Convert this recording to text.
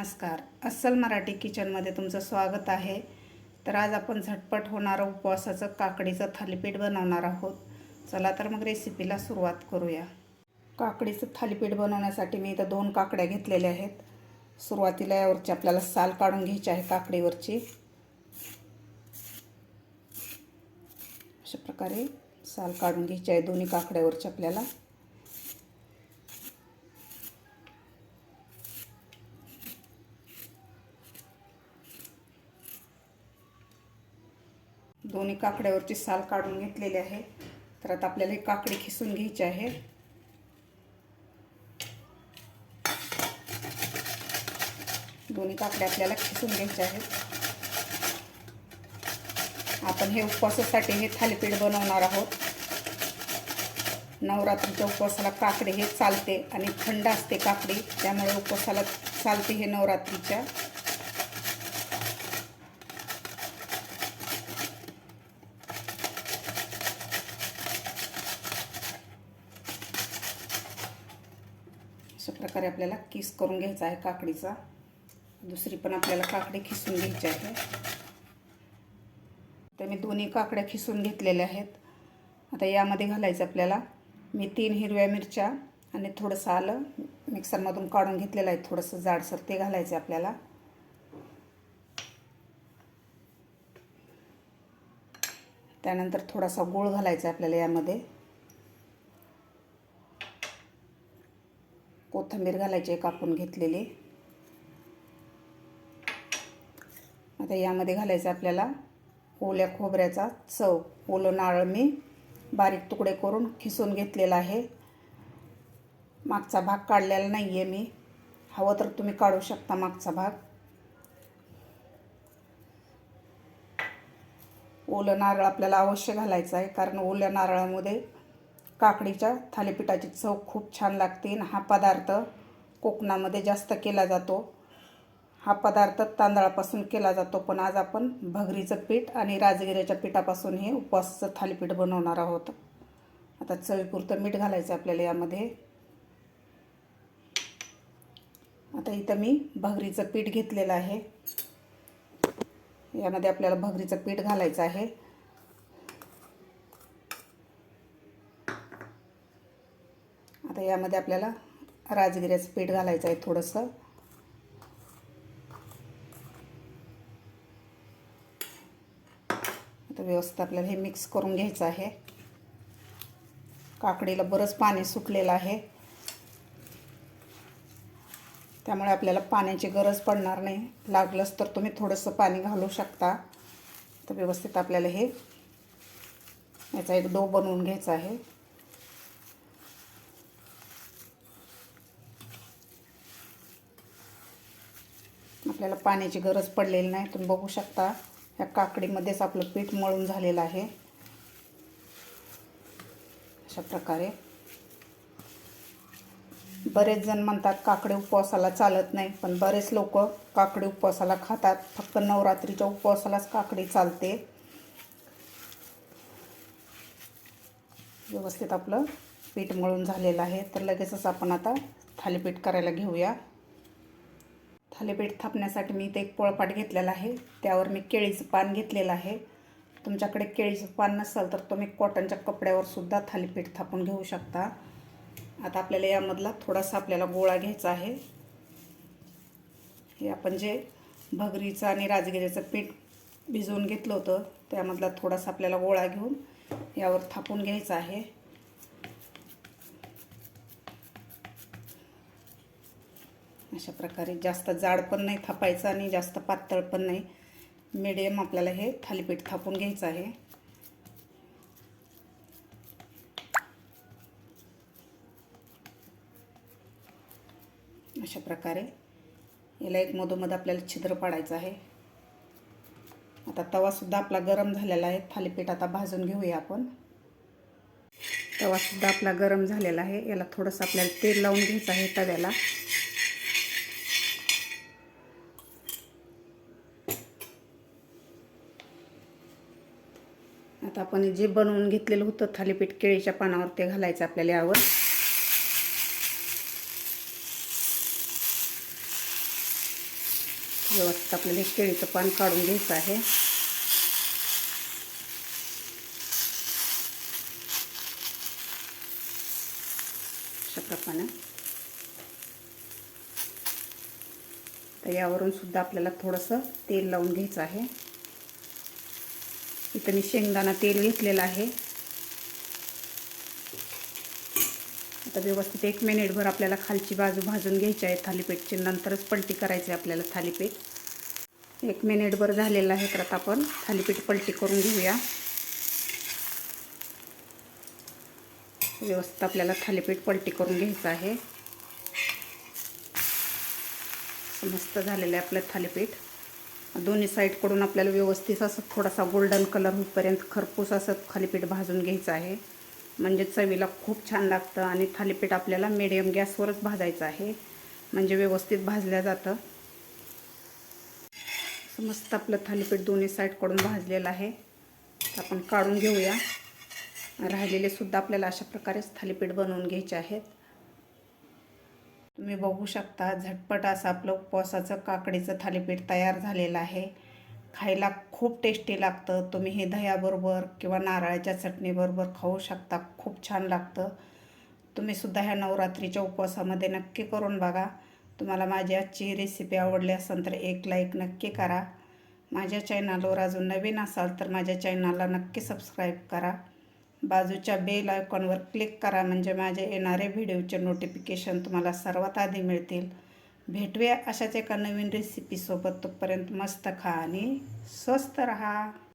नमस्कार. अस्सल मराठी किचनमध्ये तुमचं स्वागत आहे. तर आज आपण झटपट होणारं उपवासाचं काकडीचं थालीपीठ बनवणार आहोत. चला तर मग रेसिपीला सुरुवात करूया. काकडीचं थालीपीठ बनवण्यासाठी मी इथं दोन काकड्या घेतलेल्या आहेत. सुरुवातीला यावरची आपल्याला साल काढून घ्यायची आहे काकडीवरची. अशा प्रकारे साल काढून घ्यायची आहे दोन्ही काकड्यावरची आपल्याला. दोन्ही काकड्यावरची साल काढून घेतलेली आहे. तर आता आपल्याला ही काकडी खिसून घ्यायची आहे. दोन्ही काकड्या आपल्याला खिसून घ्यायच्या आहेत. आपण हे उपवासासाठी हे थालीपीठ बनवणार आहोत. नवरात्रीच्या उपवासाला काकडी हे चालते आणि थंड असते काकडी. त्यामुळे उपवासाला चालते हे नवरात्रीच्या. अशा प्रकारे आपल्याला किस करून घ्यायचा आहे काकडीचा. दुसरी पण आपल्याला काकडी खिसून घ्यायची आहे. तर मी दोन्ही काकड्या खिसून घेतलेल्या आहेत. आता यामध्ये घालायचं आपल्याला. मी तीन हिरव्या मिरच्या आणि थोडंसं आलं. मिक्सरमधून काढून घेतलेलं आहे. थोडंसं जाडसर ते घालायचं आपल्याला. त्यानंतर थोडासा गूळ घालायचा आपल्याला यामध्ये. कोथिंबीर घालायची कापून घेतलेली. आता यामध्ये घालायचं आपल्याला ओल्या खोबऱ्याचा चव. ओलं नारळ मी बारीक तुकडे करून खिसून घेतलेला आहे. मागचा भाग काढलेला नाही आहे मी. हवं तर तुम्ही काढू शकता मागचा भाग. ओलं नारळ आपल्याला अवश्य घालायचं आहे कारण ओल्या नारळामध्ये काकडीच्या थालीपीठाची चव खूप छान लागते आणि हा पदार्थ कोकणामध्ये जास्त केला जातो. हा पदार्थ तांदळापासून केला जातो पण आज आपण भगरीचं पीठ आणि राजगिऱ्याच्या पिठापासून हे उपवासाचं थालीपीठ बनवणार आहोत. आता चवीपुरतं मीठ घालायचं आपल्याला यामध्ये. आता इथं मी भगरीचं पीठ घेतलेलं आहे. यामध्ये आपल्याला भगरीचं पीठ घालायचं आहे. आता यामध्ये आपल्याला राजगिऱ्याचं पीठ घालायचं आहे थोडंसं. आता व्यवस्थित आपल्याला हे मिक्स करून घ्यायचं आहे. काकडीला बरंच पाणी सुटलेलं आहे. त्यामुळे आपल्याला पाण्याची गरज पडणार नाही. लागलंच तर तुम्ही थोडंसं पाणी घालू शकता. तर व्यवस्थित आपल्याला हे याचा एक डो बनवून घ्यायचा आहे. आपल्याला पाण्याची गरज पडलेली नाही. तुम्ही बघू शकता ह्या काकडीमध्येच आपलं पीठ मळून झालेलं आहे. अशा प्रकारे. बरेच जण म्हणतात काकडी उपवासाला चालत नाही पण बरेच लोक काकडी उपवासाला खातात. फक्त नवरात्रीच्या उपवासालाच काकडी चालते. व्यवस्थित आपलं पीठ मळून झालेलं आहे. तर लगेचच आपण आता थालीपीठ करायला घेऊया. थालीपीठ थापण्यासाठी मी इथे एक पोळपाट घेतलेला आहे. त्यावर मी केळीचं पान घेतलेलं आहे. तुमच्याकडे केळीचं पान नसेल तर तुम्ही कॉटनच्या कपड्यावर सुद्धा थालीपीठ थापून घेऊ शकता. आता आपल्याला यामधला थोडासा आपल्याला गोळा घ्यायचा आहे. हे आपण जे भगरीचं आणि राजगिऱ्याचं पीठ भिजवून घेतलं होतं त्यामधला थोडासा आपल्याला गोळा घेऊन यावर थापून घ्यायचा आहे. अशा प्रकारे जास्त जाड पण नाही थापायचं आणि जास्त पातळ पण नाही. मिडियम आपल्याला हे थालीपीठ थापून घ्यायचं आहे. अशा प्रकारे याला एक मधोमध आपल्याला छिद्र पाडायचं आहे. आता तवासुद्धा आपला गरम झालेला आहे. थालीपीठ आता भाजून घेऊया आपण. तवासुद्धा आपला गरम झालेला आहे. याला थोडंसं आपल्याला तेल लावून घ्यायचं आहे तव्याला. आता आपण जे बनवून घेतलेलं होतं थालीपीठ केळीच्या पानावर ते घालायचं आपल्याला यावर. व्यवस्थित आपल्याला हे केळीचं पान काढून घ्यायचं आहे. अशा तर यावरून सुद्धा आपल्याला थोडंसं तेल लावून घ्यायचं आहे. इथं मी शेंगदाणा तेल घेतलेलं आहे. आता व्यवस्थित एक मिनिटभर आपल्याला खालची बाजू भाजून घ्यायची आहे. थालीपीठची नंतरच पलटी करायची आहे आपल्याला थालीपीठ. एक मिनिटभर झालेलं आहे तर आता आपण थालीपीठ पलटी करून घेऊया. व्यवस्थित आपल्याला थालीपीठ पलटी करून घ्यायचं आहे. मस्त झालेलं आहे आपलं थालीपीठ. दोन्ही साईडकडून आपल्याला व्यवस्थित असं थोडासा गोल्डन कलर होईपर्यंत खरपूस असं थालीपीठ भाजून घ्यायचं आहे. म्हणजे चवीला खूप छान लागतं आणि थालीपीठ आपल्याला मिडियम गॅसवरच भाजायचं आहे. म्हणजे व्यवस्थित भाजलं जातं. असं मस्त आपलं थालीपीठ दोन्ही साईडकडून भाजलेलं आहे. आपण काढून घेऊया. राहिलेले सुद्धा आपल्याला अशा प्रकारेच थालीपीठ बनवून घ्यायचे आहेत. तुम्ही बघू शकता झटपट असं आपलं उपवासाचं काकडीचं थालीपीठ तयार झालेलं आहे. खायला खूप टेस्टी लागतं. तुम्ही हे दह्याबरोबर किंवा नारळाच्या चटणीबरोबर खाऊ शकता. खूप छान लागतं. तुम्हीसुद्धा ह्या नवरात्रीच्या उपवासामध्ये नक्की करून बघा. तुम्हाला माझी आजची रेसिपी आवडली असेल तर एक लाईक नक्की करा. माझ्या चॅनलवर अजून नवीन असाल तर माझ्या चॅनलला नक्की सबस्क्राईब करा. बाजूच्या बेल आयकॉनवर क्लिक करा म्हणजे माझे येणारे व्हिडिओचे नोटिफिकेशन तुम्हाला सर्वात आधी मिळतील. भेटूया अशाच एका नवीन रेसिपीसोबत तोपर्यंत मस्त खा आणि स्वस्त रहा.